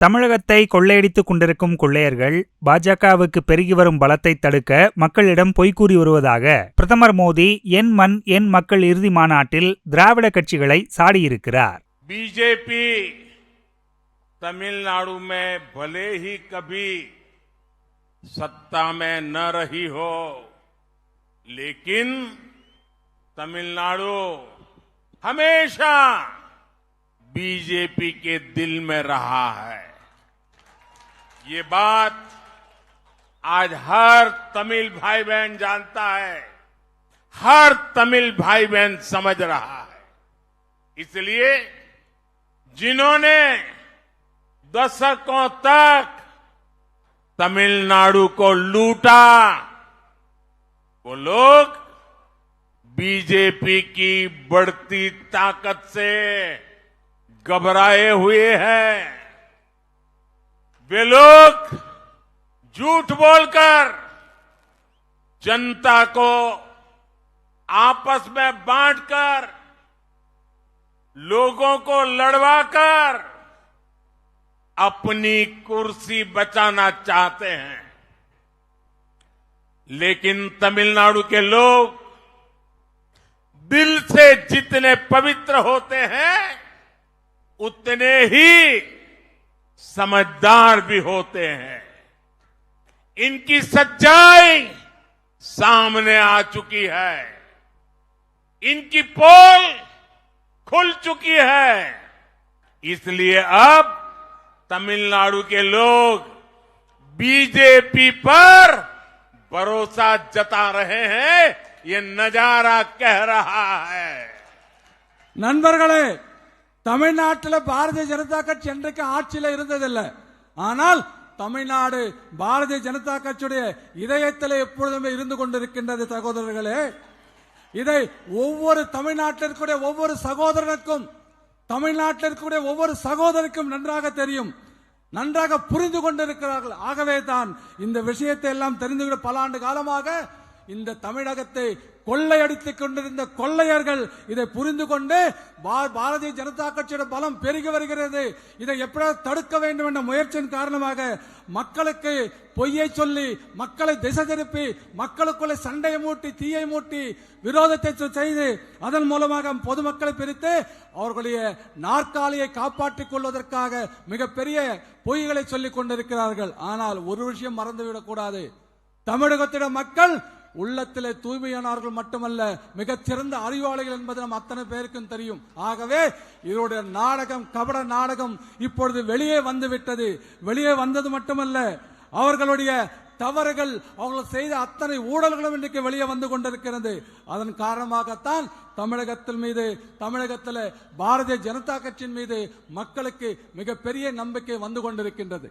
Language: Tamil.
தமிழகத்தை கொள்ளையடித்துக் கொண்டிருக்கும் கொள்ளையர்கள் பாஜகவுக்கு பெருகி வரும் பலத்தை தடுக்க மக்களிடம் பொய் கூறி வருவதாக பிரதமர் மோடி என் மண் என் மக்கள் இறுதி மாநாட்டில் திராவிட கட்சிகளை சாடியிருக்கிறார் बीजेपी तमिलनाडु में भले ही कभी सत्ता में न रही हो लेकिन तमिलनाडु हमेशा बीजेपी के दिल में रहा है ये बात आज हर तमिल भाई बहन जानता है। हर तमिल भाई बहन समझ रहा है। इसलिए जिन्होंने दशकों तक तमिलनाडु को लूटा, वो लोग बीजेपी की बढ़ती ताकत से घबराए हुए हैं। वे लोग झूठ बोलकर जनता को आपस में बांटकर, लोगों को लड़वाकर अपनी कुर्सी बचाना चाहते हैं। लेकिन तमिलनाडु के लोग दिल से जितने पवित्र होते हैं, उतने ही समझदार भी होते हैं। इनकी सच्चाई सामने आ चुकी है। इनकी पोल खुल चुकी है। इसलिए अब तमिलनाडु के लोग बीजेपी पर भरोसा जता रहे हैं, ये नज़ारा कह रहा है। नंबरगढ़ தமிழ்நாட்டில் பாரதிய ஜனதா கட்சி என்றைக்கு ஆட்சியில் இருந்ததில்லை. ஆனால் தமிழ்நாடு பாரதிய ஜனதா கட்சியுடைய இதயத்தில் எப்பொழுதுமே இருந்து கொண்டிருக்கின்றது சகோதரர்களே. இதை ஒவ்வொரு தமிழ்நாட்டில் இருக்கக்கூடிய ஒவ்வொரு சகோதரனுக்கும் தமிழ்நாட்டில் இருக்கக்கூடிய ஒவ்வொரு சகோதரருக்கும் நன்றாக தெரியும். நன்றாக புரிந்து கொண்டிருக்கிறார்கள். ஆகவே தான் இந்த விஷயத்தை எல்லாம் தெரிந்துகிட்டு பல ஆண்டு காலமாக இந்த தமிழகத்தை கொள்ளையடித்துக் கொண்டிருந்த கொள்ளையர்கள் இதை புரிந்து கொண்டு பாரதிய ஜனதா கட்சியோட பலம் பெருகி வருகிறது. இதை எப்படியாவது தடுக்க வேண்டும் என்ற முயற்சியின் காரணமாக மக்களுக்கு பொய்யை சொல்லி மக்களை திசை திருப்பி மக்களுக்குள்ளே சண்டையை மூட்டி தீயை மூட்டி விரோதத்தை செய்து அதன் மூலமாக பொதுமக்களை பிரித்து அவர்களுடைய நாற்காலியை காப்பாற்றிக் கொள்வதற்காக மிகப்பெரிய பொய்களை சொல்லிக் கொண்டிருக்கிறார்கள். ஆனால் ஒரு விஷயம் மறந்துவிடக்கூடாது தமிழகத்திட மக்கள் உள்ளத்திலே தூய்மையானவர்கள் மட்டுமல்ல மிகச்சிறந்த அறிவாளிகள் என்பது நம் அத்தனை பேருக்கும் தெரியும். ஆகவே இதனுடைய நாடகம் கபட நாடகம் இப்பொழுது வெளியே வந்து விட்டது வெளியே வந்தது மட்டுமல்ல அவர்களுடைய தவறுகள் அவர்கள் செய்த அத்தனை ஊழல்களும் இன்றைக்கு வெளியே வந்து கொண்டிருக்கிறது. அதன் காரணமாகத்தான் தமிழகத்தில் மீது தமிழகத்தில் பாரதிய ஜனதா கட்சியின் மீது மக்களுக்கு மிகப்பெரிய நம்பிக்கை வந்து கொண்டிருக்கின்றது.